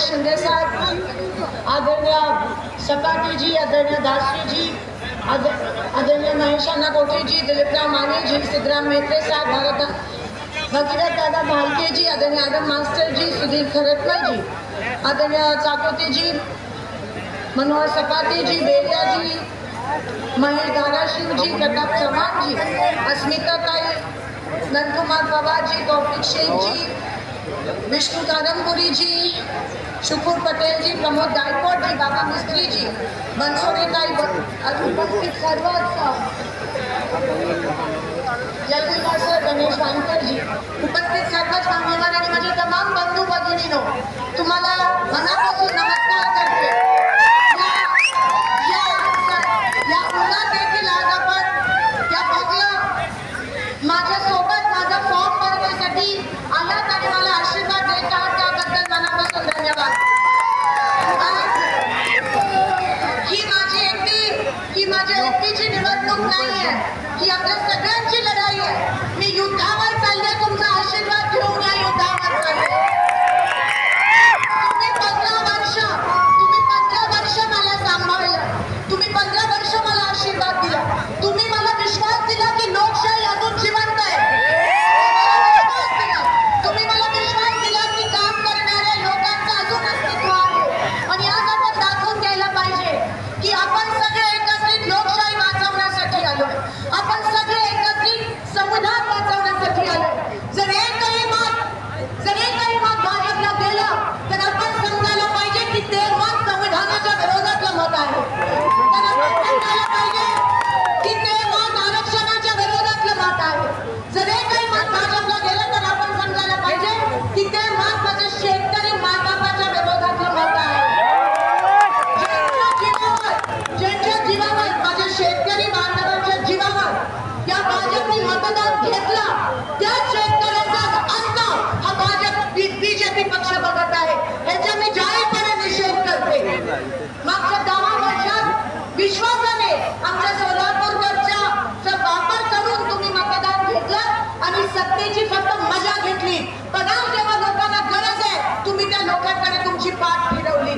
एकनाथ शिंदे साहेब आदरणीय सपाटीजी आदरणीय दासरीजी जी आदरणीय महेशाना कोठेजी दिलीपराव मानेजी सिद्धराम मेहते साहेब भगत भगीरथ दादा भालकेजी आदरणीय आदम मास्टरजी सुधीर खरटकरजी आदरणीय चाकोतेजी मनोहर सपाटी जी बेरिया जी महेश धाराशिवजी प्रताप चव्हाणजी अस्मिताताई नंदकुमार कौपिक सिंह शेखजी विष्णु कादम्बुरी जी शुकुर पटेल जी प्रमोद गायकवाड जी बाबा मिस्त्री जी बनसोडे ताई उपस्थित सर्व गणेश वानकर जी उपस्थित सर्व स्वामी आणि माझे तमाम बंधू भगिनीनो तुम्हाला मनापासून नमस्कार. निवडणूक नाहीये. ही आपल्या सगळ्यांची लढाई आहे. मी युद्धावर चालले दुर्लक्ष बघत आहे. याचा मी जाहीरपणे निषेध करते. मागच्या दहा वर्षात विश्वासाने आमच्या सोलापूरच्या वापर करून तुम्ही मतदान घेतलं आणि सत्तेची फक्त मजा घेतली. पण जेव्हा लोकांना गरज आहे तुम्ही त्या लोकांकडे तुमची पाठ फिरवली.